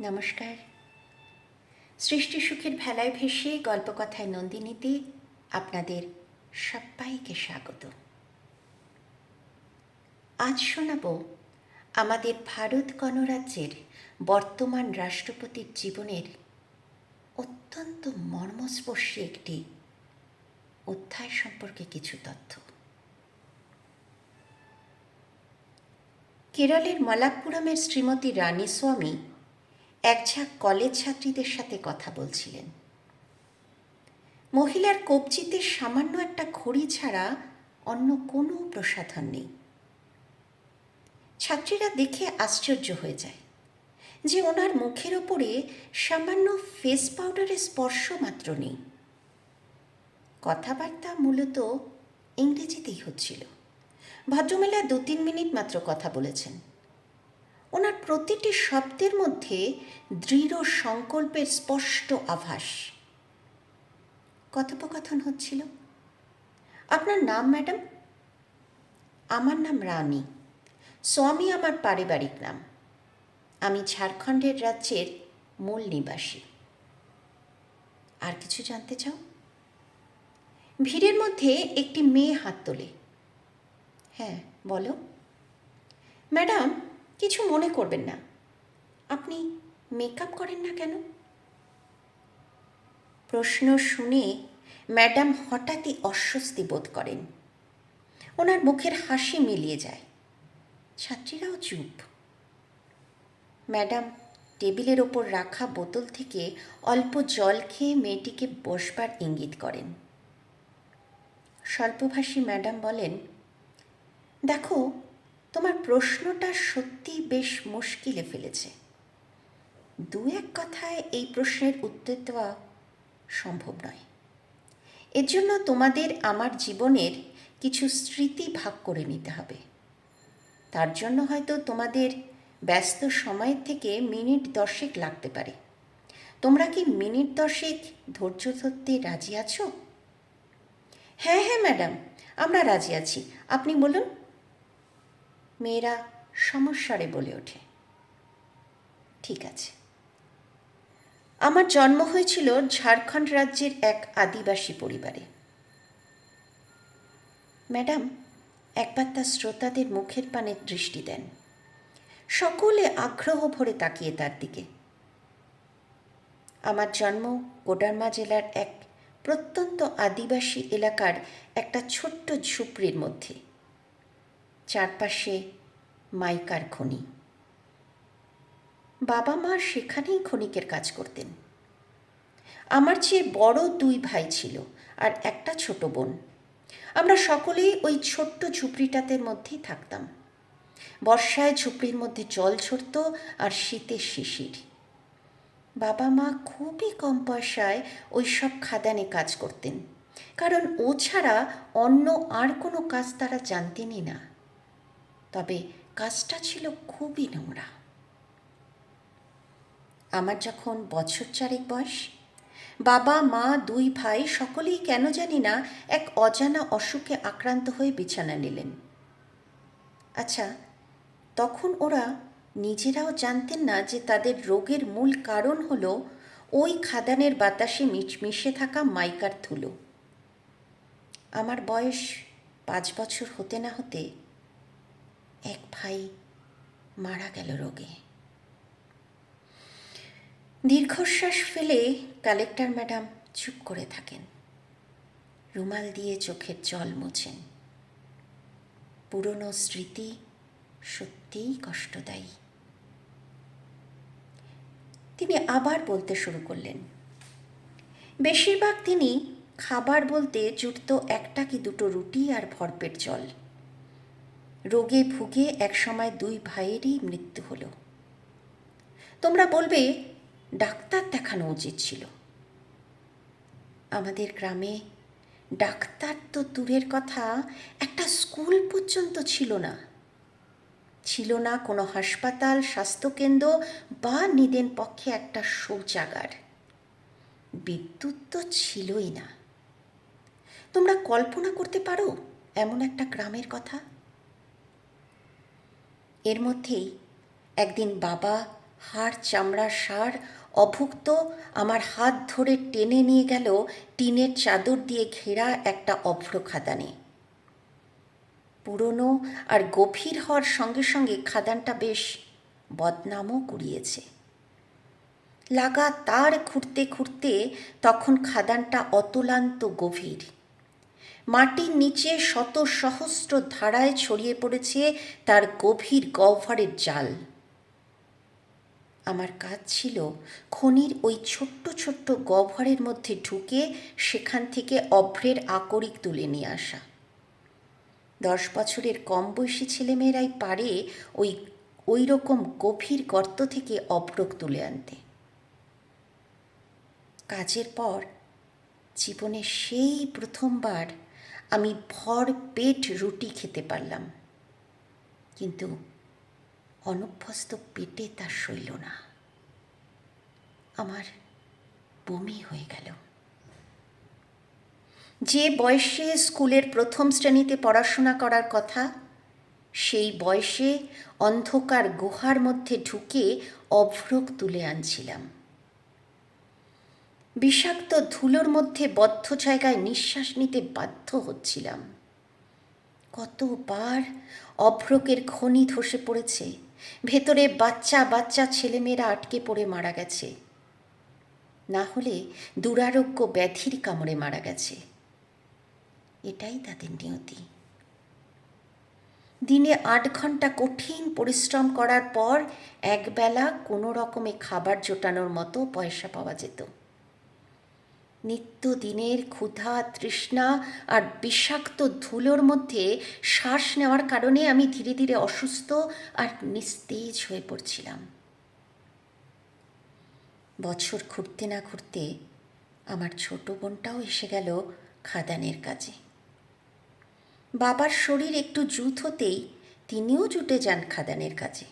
নমস্কার। সৃষ্টি সুখের ভেলায় ভেসে গল্পকথায় নন্দিনীতে আপনাদের সবাইকে স্বাগত। আজ শোনাব আমাদের ভারত গণরাজ্যের বর্তমান রাষ্ট্রপতির জীবনের অত্যন্ত মর্মস্পর্শী একটি অধ্যায় সম্পর্কে কিছু তথ্য। কেরলের মলাপ্পুরমের শ্রীমতী রানী স্বামী এক ঝাঁক কলেজ ছাত্রীদের সাথে কথা বলছিলেন। মহিলার কবজিতে সামান্য একটা ঘড়ি ছাড়া অন্য কোনো প্রসাধন নেই। ছাত্রীরা দেখে আশ্চর্য হয়ে যায় যে ওনার মুখের ওপরে সামান্য ফেস পাউডারের স্পর্শ মাত্র নেই। কথাবার্তা মূলত ইংরেজিতেই হচ্ছিল। ভদ্রমেলা দু তিন মিনিট মাত্র কথা বলেছেন। ওনার প্রতিটি শব্দের মধ্যে দৃঢ় সংকল্পের স্পষ্ট আভাস। কথোপকথন হচ্ছিল। আপনার নাম, ম্যাডাম? আমার নাম রানী। স্বামী আমার পারিবারিক নাম। আমি ঝাড়খণ্ডের রাজ্যের মূল নিবাসী। আর কিছু জানতে চাও? ভিড়ের মধ্যে একটি মেয়ে হাত তোলে। হ্যাঁ বলো। ম্যাডাম কিছু মনে করবেন না। আপনি মেকআপ করেন না কেন? প্রশ্ন শুনে ম্যাডাম হঠাৎই অস্বস্তি বোধ করেন। ওনার মুখের হাসি মিলিয়ে যায়। ছাত্রীরাও চুপ। ম্যাডাম টেবিলের ওপর রাখা বোতল থেকে অল্প জল খেয়ে মেয়েটিকে বসবার ইঙ্গিত করেন। স্বল্পভাষী ম্যাডাম বলেন, দেখো তোমার প্রশ্নটা সত্যি বেশ মুশকিলে ফেলেছে। দু এক কথায় এই প্রশ্নের উত্তর দেওয়া সম্ভব নয়। এর জন্য তোমাদের আমার জীবনের কিছু স্মৃতি ভাগ করে নিতে হবে। তার জন্য হয়তো তোমাদের ব্যস্ত সময়ের থেকে মিনিট দশেক লাগতে পারে। তোমরা কি মিনিট দশেক ধৈর্য ধরতে রাজি আছো? হ্যাঁ হ্যাঁ ম্যাডাম, আমরা রাজি আছি। আপনি বলুন। মেয়েরা সমস্যারে বলে ওঠে। ঠিক আছে। আমার জন্ম হয়েছিল ঝাড়খণ্ড রাজ্যের এক আদিবাসী পরিবারে। ম্যাডাম, একবার তার শ্রোতাদের মুখের পানে দৃষ্টি দেন। সকলে আগ্রহ ভরে তাকিয়ে তার দিকে। আমার জন্ম কোডারমা জেলার এক প্রত্যন্ত আদিবাসী এলাকার একটা ছোট্ট ঝুপড়ির মধ্যে। চারপাশে মাইকার খনি। বাবা মা সেখানেই ক্ষণিকের কাজ করতেন। আমার চেয়ে বড় দুই ভাই ছিল আর একটা ছোট বোন। আমরা সকলেই ওই ছোট্ট ঝুপড়িটাতে মধ্যেই থাকতাম। বর্ষায় ঝুপড়ির মধ্যে জল ঝরত আর শীতে শিশির। বাবা মা খুবই কম পয়সায় ওই সব খাদানে কাজ করতেন, কারণ ও ছাড়া অন্য আর কোনো কাজ তারা জানতেনই না। তবে কাজটা ছিল খুবই নোংরা। আমার যখন বছর চারেক বয়স, বাবা, মা, দুই ভাই সকলেই কেন জানি না এক অজানা অসুখে আক্রান্ত হয়ে বিছানা নিলেন। আচ্ছা তখন ওরা নিজেরাও জানতেন না যে তাদের রোগের মূল কারণ হলো ওই খাদানের বাতাসে মিশে থাকা মাইকার ধুলো। আমার বয়স পাঁচ বছর হতে না হতে এক ভাই মারা গেল রোগে। দীর্ঘশ্বাস ফেলে কালেক্টর ম্যাডাম চুপ করে থাকেন। রুমাল দিয়ে চোখের জল মোছেন। পুরনো স্মৃতি সত্যিই কষ্টদায়ী। তিনি আবার বলতে শুরু করলেন, বেশিরভাগ তিনি খাবার বলতে জুটত একটা কি দুটো রুটি আর ভরপেট জল। রোগে ভুগে একসময় দুই ভাইয়েরই মৃত্যু হলো। তোমরা বলবে, ডাক্তার দেখানো উচিত ছিল। আমাদের গ্রামে ডাক্তার তো দূরের কথা, একটা স্কুল পর্যন্ত ছিল না। ছিল না কোনো হাসপাতাল, স্বাস্থ্যকেন্দ্র বা নিদেন পক্ষে একটা শৌচাগার। বিদ্যুৎ তো ছিলই না। তোমরা কল্পনা করতে পারো, এমন একটা গ্রামের কথা? এর মধ্যেই একদিন বাবা হাড় চামড়া সার অভুক্ত আমার হাত ধরে টেনে নিয়ে গেল টিনের চাদর দিয়ে ঘেরা একটা অভ্র খাদানে। পুরনো আর গভীর হওয়ার সঙ্গে সঙ্গে খাদানটা বেশ বদনামও কুড়িয়েছে। লাগাতার খুঁড়তে খুঁড়তে তখন খাদানটা অতলান্ত গভীর। মাটির নিচে শত সহস্র ধারায় ছড়িয়ে পড়েছে তার গভীর গহ্বরের জাল। আমার কাজ ছিল খনির ওই ছোট্ট ছোট্ট গহ্বরের মধ্যে ঢুকে সেখান থেকে অভ্রের আকরিক তুলে নিয়ে আসা। দশ বছরের কম বয়সী ছেলেমেয়েরাই পারে ওই ওই রকম গভীর গর্ত থেকে অভ্রক তুলে আনতে। কাজের পর জীবনে সেই প্রথমবার আমি ভর পেট রুটি খেতে পারলাম। কিন্তু অনভ্যস্ত পেটে তা সইল না। আমার বমি হয়ে গেল। যে বয়সে স্কুলের প্রথম শ্রেণীতে পড়াশোনা করার কথা, সেই বয়সে অন্ধকার গুহার মধ্যে ঢুকে অভ্রক তুলে আনছিলাম। বিষাক্ত ধুলোর মধ্যে বদ্ধ জায়গায় নিঃশ্বাস নিতে বাধ্য হচ্ছিলাম। কতবার অভ্রকের খনি ধসে পড়েছে, ভেতরে বাচ্চা বাচ্চা ছেলেমেয়েরা আটকে পড়ে মারা গেছে। না হলে দুরারোগ্য ব্যাধির কামড়ে মারা গেছে। এটাই তাদের নিয়তি। দিনে আট ঘণ্টা কঠিন পরিশ্রম করার পর একবেলা কোনো রকমে খাবার জোটানোর মতো পয়সা পাওয়া যেত। নিত্যদিনের ক্ষুধা, তৃষ্ণা আর বিষাক্ত ধুলোর মধ্যে শ্বাস নেওয়ার কারণে আমি ধীরে ধীরে অসুস্থ আর নিস্তেজ হয়ে পড়ছিলাম। বছর ঘুরতে না ঘুরতে আমার ছোট বোনটাও এসে গেল খাদানের কাজে। বাবার শরীর একটু জুত হতেই তিনিও জুটে যান খাদানের কাজে।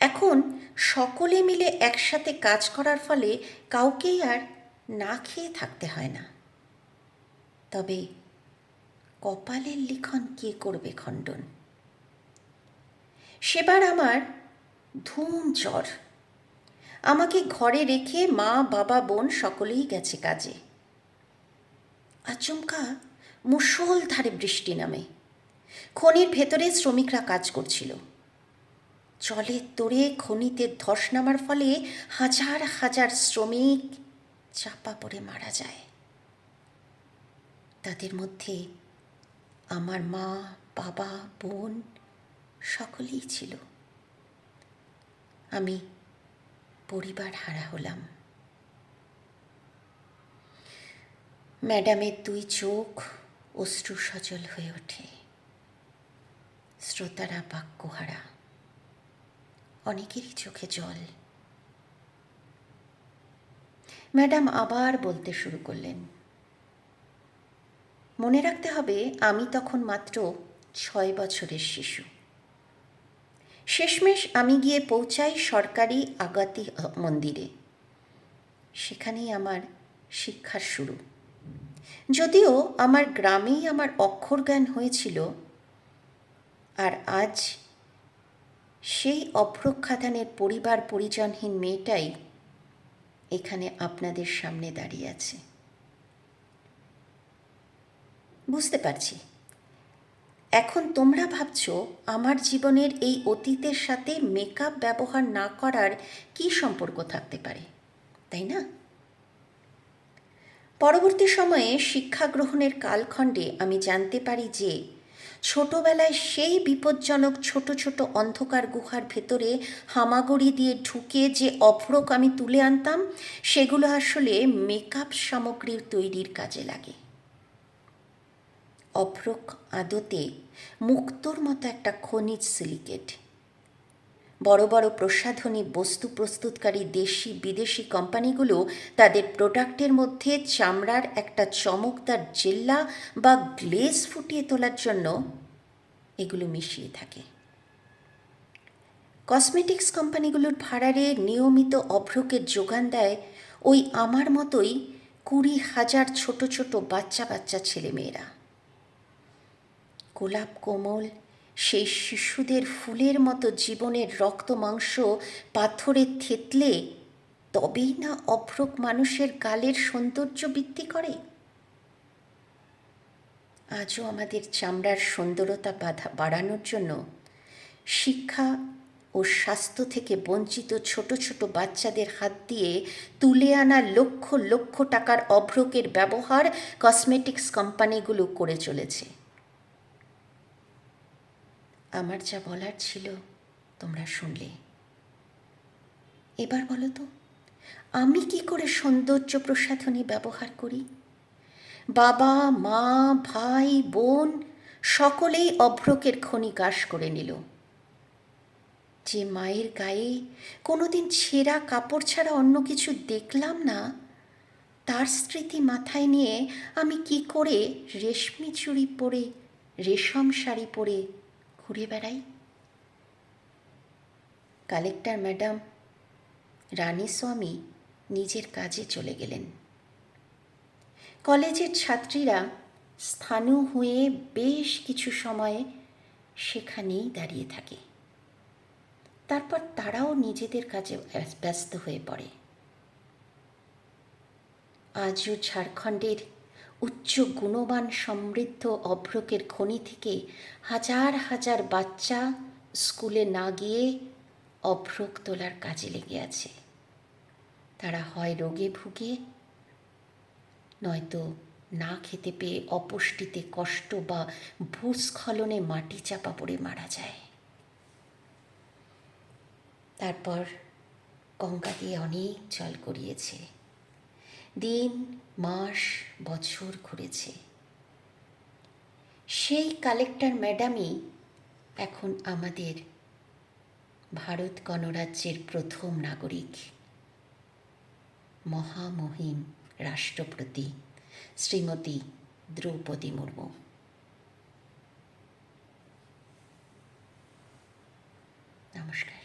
এখন সকলে মিলে একসাথে কাজ করার ফলে কাউকেই আর না খেয়ে থাকতে হয় না। তবে কপালের লিখন কে করবে খণ্ডন? সেবার আমার ধুম জ্বর আমাকে ঘরে রেখে মা, বাবা, বোন সকলেই গেছে কাজে। আচমকা মুষলধারে বৃষ্টি নামে। খনির ভেতরে শ্রমিকরা কাজ করছিল। জলের তোড়ে খনিতে ধস নামার ফলে হাজার হাজার শ্রমিক চাপা পড়ে মারা যায়। তাদের মধ্যে আমার মা, বাবা, বোন সকলেই ছিল। আমি পরিবার হারা হলাম। ম্যাডামের দুই চোখ অশ্রু সজল হয়ে ওঠে। শ্রোতারা বাক্যহারা। অনেকেরই চোখে জল। ম্যাডাম আবার বলতে শুরু করলেন। মনে রাখতে হবে, আমি তখন মাত্র ছয় বছরের শিশু। শেষমেশ আমি গিয়ে পৌঁছাই সরকারি আগাতি মন্দিরে। সেখানেই আমার শিক্ষার শুরু। যদিও আমার গ্রামেই আমার অক্ষর জ্ঞান হয়েছিল, আর আজ সেই অভ্রক্ষাধানের পরিবার পরিজনহীন মেয়েটাই এখানে আপনাদের সামনে দাঁড়িয়ে আছে। বুঝতে পারছি। এখন তোমরা ভাবছ আমার জীবনের এই অতীতের সাথে মেকআপ ব্যবহার না করার কি সম্পর্ক থাকতে পারে, তাই না? পরবর্তী সময়ে শিক্ষা গ্রহণের কালখণ্ডে আমি জানতে পারি যে ছোটবেলায় সেই বিপজ্জনক ছোট ছোট অন্ধকার গুহার ভেতরে হামাগুড়ি দিয়ে ঢুকে যে অভ্রক আমি তুলে আনতাম, সেগুলো আসলে মেকআপ সামগ্রীর তৈরির কাজে লাগে। অভ্রক আদতে মুক্তোর মতো একটা খনিজ সিলিকেট বড় বড় প্রসাধনী বস্তু প্রস্তুতকারী দেশি বিদেশি কোম্পানিগুলো তাদের প্রোডাক্টের মধ্যে চামড়ার একটা চমকদার জেল্লা বা গ্লেজ ফুটিয়ে তোলার জন্য এগুলো মিশিয়ে থাকে। কসমেটিক্স কোম্পানিগুলোর ভাড়ারে নিয়মিত অভ্রকের যোগান দেয় ওই আমার মতোই কুড়ি হাজার ছোট ছোট বাচ্চা বাচ্চা ছেলেমেয়েরা। গোলাপ কোমল সেই শিশুদের ফুলের মতো জীবনের রক্ত মাংস পাথরে থেতলে তবেই না অভ্রক মানুষের গালের সৌন্দর্য বৃদ্ধি করে? আজও আমাদের চামড়ার সুন্দরতা বাধা বাড়ানোর জন্য শিক্ষা ও স্বাস্থ্য থেকে বঞ্চিত ছোট ছোট বাচ্চাদের হাত দিয়ে তুলে আনা লক্ষ লক্ষ টাকার অভ্রকের ব্যবহার কসমেটিক্স কোম্পানিগুলো করে চলেছে। আমার যা বলার ছিল, তোমরা শুনলে। এবার বলো তো, আমি কি করে সৌন্দর্য প্রসাধনী ব্যবহার করি? বাবা, মা, ভাই, বোন সকলেই অভ্রকের খনি কাশ করে নিল। যে মায়ের গায়ে কোনোদিন ছেঁড়া কাপড় ছাড়া অন্য কিছু দেখলাম না, তার স্মৃতি মাথায় নিয়ে আমি কি করে রেশমি চুড়ি পরে, রেশম শাড়ি পরে ঘুরে বেড়াই? কালেক্টর ম্যাডাম, রানী স্বামী নিজের কাজে চলে গেলেন। কলেজের ছাত্রীরা স্থানীয় হয়ে বেশ কিছু সময় সেখানেই দাঁড়িয়ে থাকে। তারপর তারাও নিজেদের কাজে ব্যস্ত হয়ে পড়ে। আজও ঝাড়খণ্ডের উচ্চ গুণবান সমৃদ্ধ অভ্রকের খনি থেকে হাজার হাজার বাচ্চা স্কুলে না গিয়ে অভ্রক তোলার কাজে লেগে আছে। তারা হয় রোগে ভুগে, নয়তো না খেতে পেয়ে অপুষ্টিতে কষ্ট বা ভূস্খলনে মাটি চাপা পড়ে মারা যায়। তারপর গঙ্গা দিয়ে অনেক জল গড়িয়েছে। দিন, মাস, বছর ঘুরেছে। সেই কালেক্টর ম্যাডামই এখন আমাদের ভারত গণরাজ্যের প্রথম নাগরিক। মহামহিম রাষ্ট্রপতি শ্রীমতী দ্রৌপদী মুর্মু। নমস্কার।